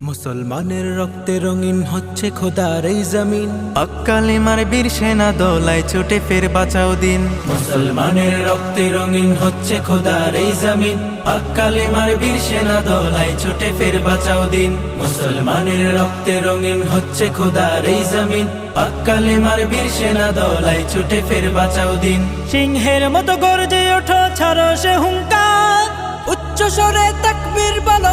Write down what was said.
মুসলমানের রক্তে রঙিন হচ্ছে খোদার এই জমিন। অক্কালিমার বীর সেনা দোলায় ছুটে ফের বাঁচাও দিন। মুসলমানের রক্তে রঙিন হচ্ছে খোদার এই জমিন। আকালিমার বীর সেনা দোলায় ছুটে ফের বাঁচাও দিন। মুসলমানের রক্তে রঙিন হচ্ছে খোদার এই জমিন। আকালিমার বীর সেনা দোলায় ছুটে ফের বাঁচাও দিন। সিংহের মতো গর্জে ওঠো, ছাড়ো সে হুঙ্কার উচ্চ স্বরে তাকবীর বলো